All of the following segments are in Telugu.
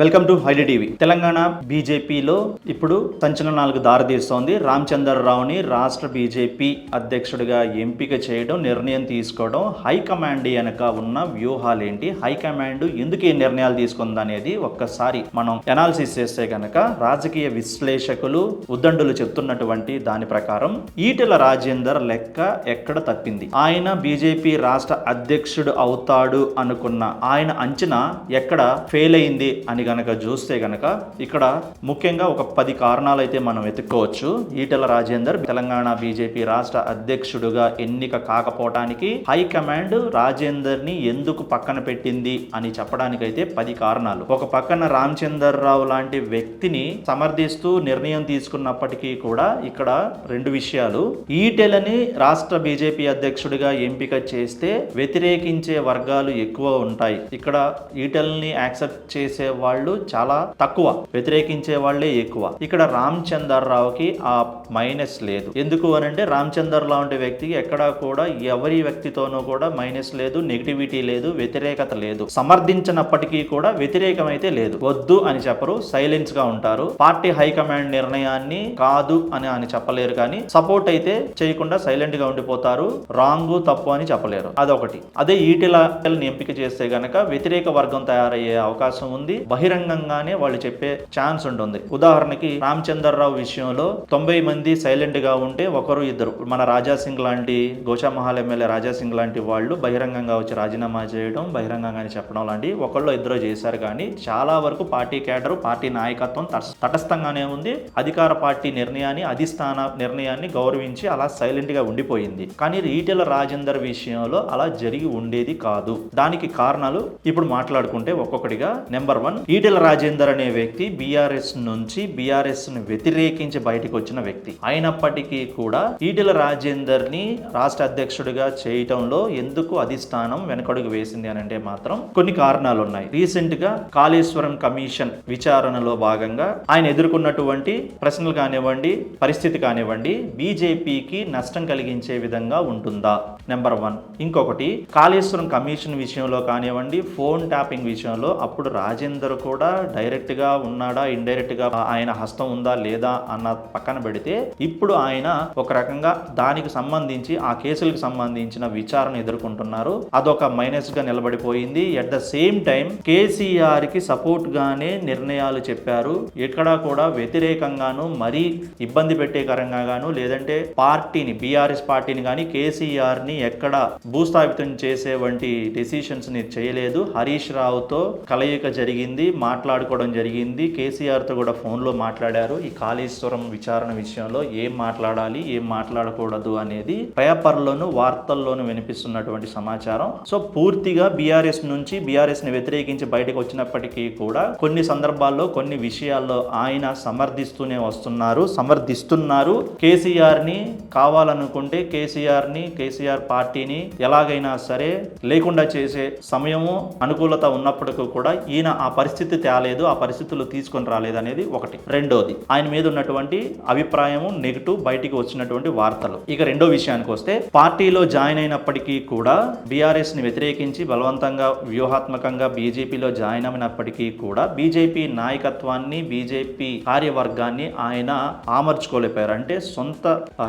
వెల్కమ్ టు హైలీ టీవీ. తెలంగాణ బీజేపీలో ఇప్పుడు సంచలనాలకు దారితీస్తోంది రామచంద్రరావుని రాష్ట్ర బీజేపీ అధ్యక్షుడిగా ఎంపిక చేయడం నిర్ణయం తీసుకోవడం హైకమాండ్ వెనక ఉన్న వ్యూహాలు ఏంటి హైకమాండ్ ఎందుకు ఈ నిర్ణయాలు తీసుకుంది అనేది ఒక్కసారి మనం ఎనాలిసిస్ చేస్తే కనుక రాజకీయ విశ్లేషకులు ఉద్దండులు చెప్తున్నటువంటి దాని ప్రకారం ఈటెల రాజేందర్ లెక్క ఎక్కడ తప్పింది? ఆయన బీజేపీ రాష్ట్ర అధ్యక్షుడు అవుతాడు అనుకున్న ఆయన అంచనా ఎక్కడ ఫెయిల్ అయింది అని గనక చూస్తే గనక ఇక్కడ ముఖ్యంగా ఒక పది కారణాలు అయితే మనం వెతుక్కోవచ్చు. ఈటెల రాజేందర్ తెలంగాణ బీజేపీ రాష్ట్ర అధ్యక్షుడుగా ఎన్నిక కాకపోవటానికి హైకమాండ్ రాజేందర్ని ఎందుకు పక్కన పెట్టింది అని చెప్పడానికైతే పది కారణాలు. ఒక పక్కన రామచందర్ రావు లాంటి వ్యక్తిని సమర్థిస్తూ నిర్ణయం తీసుకున్నప్పటికీ కూడా ఇక్కడ రెండు విషయాలు. ఈటెలని రాష్ట్ర బీజేపీ అధ్యక్షుడిగా ఎంపిక చేస్తే వ్యతిరేకించే వర్గాలు ఎక్కువ ఉంటాయి. ఇక్కడ ఈటెల్ని యాక్సెప్ట్ చేసే వాళ్ళు చాలా తక్కువ వ్యతిరేకించే వాళ్ళే ఎక్కువ. ఇక్కడ రామ్ చందర్ రావుకి ఆ మైనస్ లేదు. ఎందుకు అని అంటే రామ్ చందర్ లాంటి వ్యక్తికి ఎక్కడా కూడా ఎవరి వ్యక్తితోనూ కూడా మైనస్ లేదు నెగిటివిటీ లేదు వ్యతిరేకత లేదు. సమర్థించినప్పటికీ కూడా వ్యతిరేకమైతే లేదు. వద్దు అని చెప్పరు సైలెన్స్గా ఉంటారు. పార్టీ హైకమాండ్ నిర్ణయాన్ని కాదు అని అని చెప్పలేరు కానీ సపోర్ట్ అయితే చేయకుండా సైలెంట్గా ఉండిపోతారు. రాంగ్ తప్పు అని చెప్పలేరు. అదొకటి. అదే ఈటెలని ఎంపిక చేస్తే గనక వ్యతిరేక వర్గం తయారయ్యే అవకాశం ఉంది. బహిరంగంగానే వాళ్ళు చెప్పే ఛాన్స్ ఉంటుంది. ఉదాహరణకి రామచంద్రరావు విషయంలో తొంభై మంది సైలెంట్గా ఉంటే ఒకరు ఇద్దరు. మన రాజాసింగ్ లాంటి గోషామహల్ ఎమ్మెల్యే రాజా సింగ్ లాంటి వాళ్ళు బహిరంగంగా వచ్చి రాజీనామా చేయడం బహిరంగంగానే చెప్పడం లాంటి ఒకళ్ళు ఇద్దరు చేశారు. కానీ చాలా వరకు పార్టీ కేడరు పార్టీ నాయకత్వం తటస్థంగానే ఉంది. అధికార పార్టీ నిర్ణయాన్ని అధిష్టాన నిర్ణయాన్ని గౌరవించి అలా సైలెంట్గా ఉండిపోయింది. కానీ ఈటెల రాజేందర్ విషయంలో అలా జరిగి ఉండేది కాదు. దానికి కారణాలు ఇప్పుడు మాట్లాడుకుంటే ఒక్కొక్కటిగా. నెంబర్ వన్ ఈటెల రాజేందర్ అనే వ్యక్తి బీఆర్ఎస్ నుంచి బీఆర్ఎస్ను వ్యతిరేకించి బయటకు వచ్చిన వ్యక్తి. అయినప్పటికీ కూడా ఈటెల రాజేందర్ని రాష్ట్ర అధ్యక్షుడిగా చేయటంలో ఎందుకు అధిష్టానం వెనకడుగు వేసింది అని అంటే మాత్రం కొన్ని కారణాలు ఉన్నాయి రీసెంట్గా కాళేశ్వరం కమిషన్ విచారణలో భాగంగా ఆయన ఎదుర్కొన్నటువంటి ప్రశ్నలు కానివ్వండి పరిస్థితి కానివ్వండి బీజేపీకి నష్టం కలిగించే విధంగా ఉంటుందా? నెంబర్ వన్ ఇంకొకటి కాళేశ్వరం కమిషన్ విషయంలో కానివ్వండి ఫోన్ ట్యాపింగ్ విషయంలో అప్పుడు రాజేందర్ కూడా డైరెక్ట్గా ఉన్నాడా ఇండైరెక్ట్గా ఆయన హస్తం ఉందా లేదా అన్న పక్కన పెడితే ఇప్పుడు ఆయన ఒక రకంగా దానికి సంబంధించి ఆ కేసులకు సంబంధించిన విచారణ ఎదుర్కొంటున్నారు. అదొక మైనస్గా నిలబడిపోయింది. ఎట్ ద సేమ్ టైం కేసీఆర్కి సపోర్ట్ గానే నిర్ణయాలు చెప్పారు. ఎక్కడా కూడా వ్యతిరేకంగాను మరీ ఇబ్బంది పెట్టేకరంగా గాను లేదంటే పార్టీని బీఆర్ఎస్ పార్టీని కానీ కేసీఆర్ని ఎక్కడ భూస్థాపితం చేసే వంటి డెసిషన్స్ని చేయలేదు. హరీష్ రావుతో కలయిక జరిగింది మాట్లాడుకోవడం జరిగింది. కేసీఆర్తో కూడా ఫోన్లో మాట్లాడారు. ఈ కాళేశ్వరం విచారణ విషయంలో ఏం మాట్లాడాలి ఏం మాట్లాడకూడదు అనేది పేపర్లోను వార్తల్లోనూ వినిపిస్తున్నటువంటి సమాచారం. సో పూర్తిగా బీఆర్ఎస్ నుంచి బీఆర్ఎస్ని వ్యతిరేకించి బయటకు వచ్చినప్పటికీ కూడా కొన్ని సందర్భాల్లో కొన్ని విషయాల్లో ఆయన సమర్థిస్తూనే వస్తున్నారు సమర్థిస్తున్నారు. కేసీఆర్ని కావాలనుకుంటే కేసీఆర్ని కేసీఆర్ పార్టీని ఎలాగైనా సరే లేకుండా చేసే సమయము అనుకూలత ఉన్నప్పటికీ కూడా ఈయన ఆ పరిస్థితి తేలేదు ఆ పరిస్థితులు తీసుకొని రాలేదు అనేది ఒకటి. రెండోది ఆయన మీద ఉన్నటువంటి అభిప్రాయము నెగిటివ్ బయటికి వచ్చినటువంటి వార్తలు. ఇక రెండో విషయానికి వస్తే పార్టీలో జాయిన్ అయినప్పటికీ కూడా బీఆర్ఎస్ని వ్యతిరేకించి బలవంతంగా వ్యూహాత్మకంగా బీజేపీలో జాయిన్ అయినప్పటికీ కూడా బీజేపీ నాయకత్వాన్ని బీజేపీ కార్యవర్గాన్ని ఆయన ఆమర్చుకోలేకపోయారు. అంటే సొంత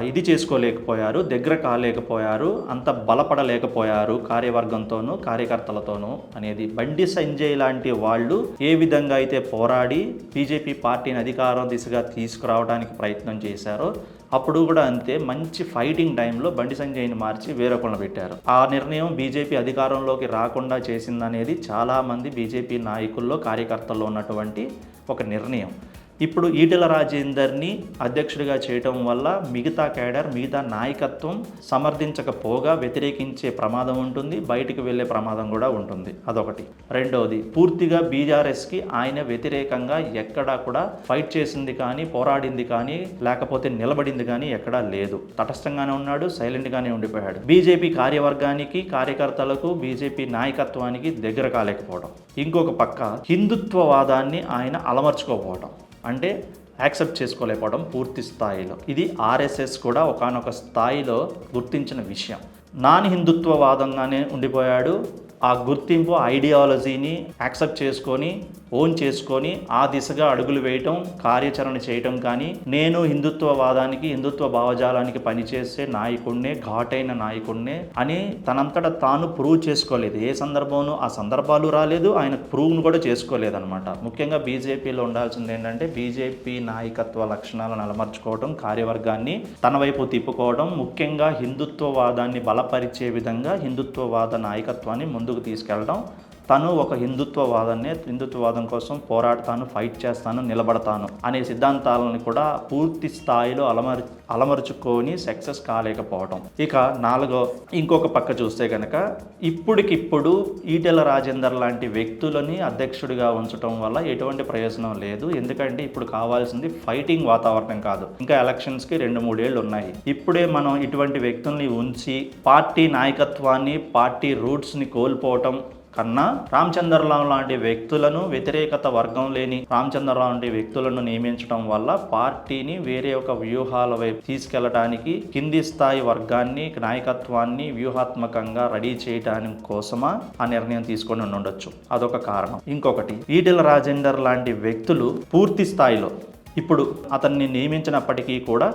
ఇది చేసుకోలేకపోయారు దగ్గర కాలేకపోయారు. అంత బలపడలేకపోయారు కార్యవర్గంతోనూ కార్యకర్తలతోనూ అనేది బండి సంజయ్ లాంటి వాళ్ళు ఏ విధంగా అయితే పోరాడి బీజేపీ పార్టీని అధికారం దిశగా తీసుకురావడానికి ప్రయత్నం చేశారో అప్పుడు కూడా అంతే మంచి ఫైటింగ్ టైంలో బండి సంజయ్ని మార్చి వేరొకరిని పెట్టారు. ఆ నిర్ణయం బీజేపీ అధికారంలోకి రాకుండా చేసిందనేది చాలామంది బీజేపీ నాయకుల్లో కార్యకర్తల్లో ఉన్నటువంటి ఒక నిర్ణయం. ఇప్పుడు ఈటెల రాజేందర్ని అధ్యక్షుడిగా చేయటం వల్ల మిగతా కేడర్ మిగతా నాయకత్వం సమర్థించకపోగా వ్యతిరేకించే ప్రమాదం ఉంటుంది బయటికి వెళ్ళే ప్రమాదం కూడా ఉంటుంది. అదొకటి. రెండవది పూర్తిగా బీఆర్ఎస్కి ఆయన వ్యతిరేకంగా ఎక్కడా కూడా ఫైట్ చేసింది కానీ పోరాడింది కానీ లేకపోతే నిలబడింది కానీ ఎక్కడా లేదు. తటస్థంగానే ఉన్నాడు సైలెంట్గానే ఉండిపోయాడు. బీజేపీ కార్యవర్గానికి కార్యకర్తలకు బీజేపీ నాయకత్వానికి దగ్గర కాలేకపోవడం. ఇంకొక పక్క హిందుత్వవాదాన్ని ఆయన అలమర్చుకోకపోవడం అంటే యాక్సెప్ట్ చేసుకోలేకపోవడం పూర్తి స్థాయిలో. ఇది ఆర్ఎస్ఎస్ కూడా ఒకానొక స్థాయిలో గుర్తించిన విషయం. నాన్ హిందుత్వవాదంగానే ఉండిపోయాడు. ఆ గుర్తింపు ఐడియాలజీని యాక్సెప్ట్ చేసుకొని ఓన్ చేసుకొని ఆ దిశగా అడుగులు వేయటం కార్యాచరణ చేయటం కానీ నేను హిందుత్వవాదానికి హిందుత్వ భావజాలానికి పనిచేసే నాయకుడినే ఘాటైన నాయకుడినే అని తనంతట తాను ప్రూవ్ చేసుకోలేదు. ఏ సందర్భంలో ఆ సందర్భాలు రాలేదు ఆయన ప్రూవ్ను కూడా చేసుకోలేదు అనమాట ముఖ్యంగా బీజేపీలో ఉండాల్సింది ఏంటంటే బీజేపీ నాయకత్వ లక్షణాలను అలమర్చుకోవడం కార్యవర్గాన్ని తన వైపు తిప్పుకోవడం ముఖ్యంగా హిందుత్వవాదాన్ని బలపరిచే విధంగా హిందుత్వవాద నాయకత్వాన్ని ముందు ముందుకు తీసుకెళ్ళడం తను ఒక హిందుత్వవాదాన్ని హిందుత్వవాదం కోసం పోరాడతాను ఫైట్ చేస్తాను నిలబడతాను అనే సిద్ధాంతాలను కూడా పూర్తి స్థాయిలో అలమరు అలమరుచుకొని సక్సెస్ కాలేకపోవడం ఇక నాలుగో ఇంకొక పక్క చూస్తే కనుక ఇప్పటికిప్పుడు ఈటెల రాజేందర్ లాంటి వ్యక్తులని అధ్యక్షుడిగా ఉంచడం వల్ల ఎటువంటి ప్రయోజనం లేదు. ఎందుకంటే ఇప్పుడు కావాల్సింది ఫైటింగ్ వాతావరణం కాదు. ఇంకా ఎలక్షన్స్కి రెండు మూడేళ్ళు ఉన్నాయి. ఇప్పుడే మనం ఇటువంటి వ్యక్తుల్ని ఉంచి పార్టీ నాయకత్వాన్ని పార్టీ రూట్స్ని కోల్పోవటం కన్నా రామచంద్రరావు లాంటి వ్యక్తులను వ్యతిరేకత వర్గం లేని రామచంద్రరావు లాంటి వ్యక్తులను నియమించడం వల్ల పార్టీని వేరే ఒక వ్యూహాల వైపు తీసుకెళ్ళడానికి కింది స్థాయి వర్గాన్ని నాయకత్వాన్ని వ్యూహాత్మకంగా రెడీ చేయడానికి కోసమా ఆ నిర్ణయం తీసుకొని ఉండొచ్చు. అదొక కారణం. ఇంకొకటి ఈటెల రాజేందర్ లాంటి వ్యక్తులు పూర్తి స్థాయిలో ఇప్పుడు అతన్ని నియమించినప్పటికీ కూడా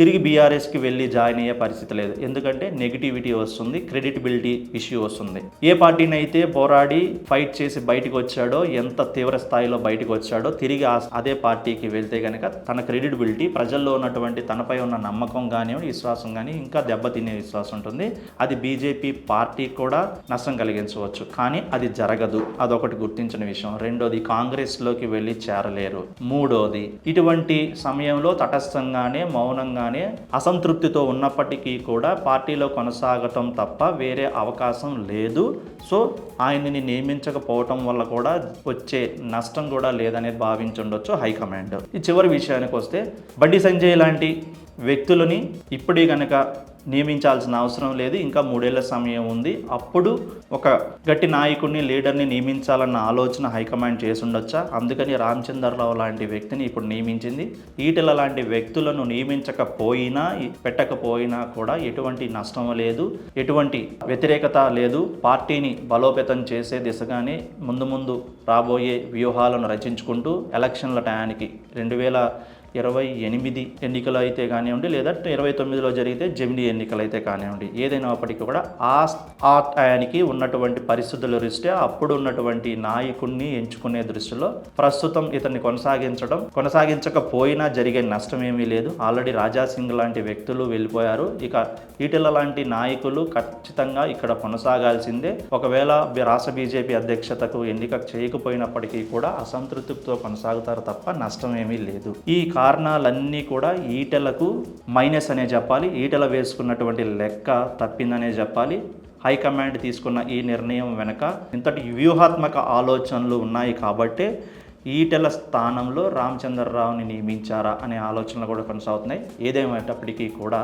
తిరిగి బీఆర్ఎస్కి వెళ్ళి జాయిన్ అయ్యే పరిస్థితి లేదు. ఎందుకంటే నెగిటివిటీ వస్తుంది క్రెడిటబిలిటీ ఇష్యూ వస్తుంది. ఏ పార్టీని అయితే పోరాడి ఫైట్ చేసి బయటకు వచ్చాడో ఎంత తీవ్ర స్థాయిలో బయటకు వచ్చాడో తిరిగి అదే పార్టీకి వెళ్తే కనుక తన క్రెడిటబిలిటీ ప్రజల్లో ఉన్నటువంటి తనపై ఉన్న నమ్మకం కానివ్వండి విశ్వాసం కానీ ఇంకా దెబ్బతినే విశ్వాసం ఉంటుంది. అది బీజేపీ పార్టీ కూడా నష్టం కలిగించవచ్చు. కానీ అది జరగదు. అదొకటి గుర్తించిన విషయం. రెండోది కాంగ్రెస్లోకి వెళ్ళి చేరలేరు. మూడోది ఇటువంటి సమయంలో తటస్థంగానే అనే అసంతృప్తితో ఉన్నప్పటికీ కూడా పార్టీలో కొనసాగటం తప్ప వేరే అవకాశం లేదు. సో ఆయనని నియమించకపోవటం వల్ల కూడా వచ్చే నష్టం కూడా లేదనేది భావించుండొచ్చు హైకమాండ్. ఈ చివరి విషయానికి వస్తే బండి సంజయ్ లాంటి వ్యక్తులని ఇప్పుడే కనుక నియమించాల్సిన అవసరం లేదు. ఇంకా మూడేళ్ళ సమయం ఉంది. అప్పుడు ఒక గట్టి నాయకుడిని లీడర్ని నియమించాలన్న ఆలోచన హైకమాండ్ చేసి ఉండొచ్చా అందుకని రామచంద్రరావు లాంటి వ్యక్తిని ఇప్పుడు నియమించింది. ఈటెల లాంటి వ్యక్తులను నియమించకపోయినా పెట్టకపోయినా కూడా ఎటువంటి నష్టం లేదు. ఎటువంటి వ్యతిరేకత లేదు. పార్టీని బలోపేతం చేసే దిశగానే ముందు ముందు రాబోయే వ్యూహాలను రచించుకుంటూ ఎలక్షన్ల టయానికి రెండు వేల ఇరవై ఎనిమిది ఎన్నికలు అయితే కానివ్వండి లేదా ఇరవై తొమ్మిదిలో జరిగితే జమిని ఎన్నికలు అయితే కానివ్వండి ఏదైనప్పటికీ కూడా ఆ ఆ టయానికి ఉన్నటువంటి పరిస్థితుల దృష్ట్యా అప్పుడు ఉన్నటువంటి నాయకుడిని ఎంచుకునే దృష్టిలో ప్రస్తుతం ఇతన్ని కొనసాగించడం కొనసాగించకపోయినా జరిగే నష్టం ఏమీ లేదు. ఆల్రెడీ రాజా సింగ్ లాంటి వ్యక్తులు వెళ్ళిపోయారు. ఇక ఈటెల లాంటి నాయకులు ఖచ్చితంగా ఇక్కడ కొనసాగాల్సిందే. ఒకవేళ రాష్ట్ర బీజేపీ అధ్యక్షతకు ఎన్నిక చేయకపోయినప్పటికీ కూడా అసంతృప్తితో కొనసాగుతారు తప్ప నష్టం ఏమీ లేదు. ఈ కారణాలన్నీ కూడా ఈటెలకు మైనస్ అనే చెప్పాలి. ఈటల వేసుకున్నటువంటి లెక్క తప్పిందనే చెప్పాలి. హైకమాండ్ తీసుకున్న ఈ నిర్ణయం వెనుక ఇంతటి వ్యూహాత్మక ఆలోచనలు ఉన్నాయి కాబట్టే ఈటెల స్థానంలో రామచంద్రరావుని నియమించారా అనే ఆలోచనలు కూడా కొనసాగుతున్నాయి. ఏదేమైనప్పటికీ కూడా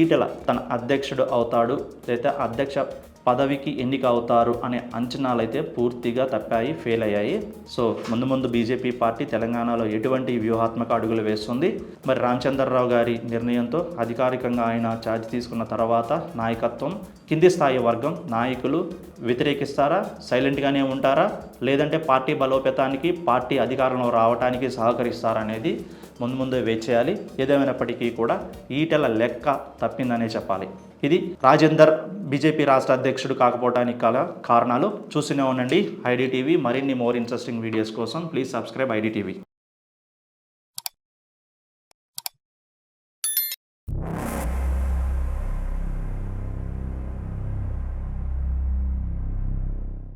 ఈటెల తన అధ్యక్షుడు అవుతాడు. లేదా అధ్యక్ష పదవికి ఎన్నిక అవుతారు అనే అంచనాలు అయితే పూర్తిగా తప్పాయి ఫెయిల్ అయ్యాయి సో ముందు ముందు బీజేపీ పార్టీ తెలంగాణలో ఎటువంటి వ్యూహాత్మక అడుగులు వేస్తుంది? మరి రామచంద్రరావు గారి నిర్ణయంతో అధికారికంగా ఆయన ఛార్జ్ తీసుకున్న తర్వాత నాయకత్వం కింది స్థాయి వర్గం నాయకులు వ్యతిరేకిస్తారా? సైలెంట్గానే ఉంటారా? లేదంటే పార్టీ బలోపేతానికి పార్టీ అధికారంలో రావడానికి సహకరిస్తారా అనేది ముందు ముందు వేచి చేయాలి. ఏదేమైనప్పటికీ కూడా ఈటెల లెక్క తప్పిందనే చెప్పాలి. ఇది రాజేందర్ బీజేపీ రాష్ట్ర అధ్యక్షుడు కాకపోవడానికి గల కారణాలు చూస్తూనే ఉండండి. ఐడి టీవీ మరిన్ని మోర్ ఇంట్రెస్టింగ్ వీడియోస్ కోసం ప్లీజ్ సబ్స్క్రైబ్ ఐడి టీవీ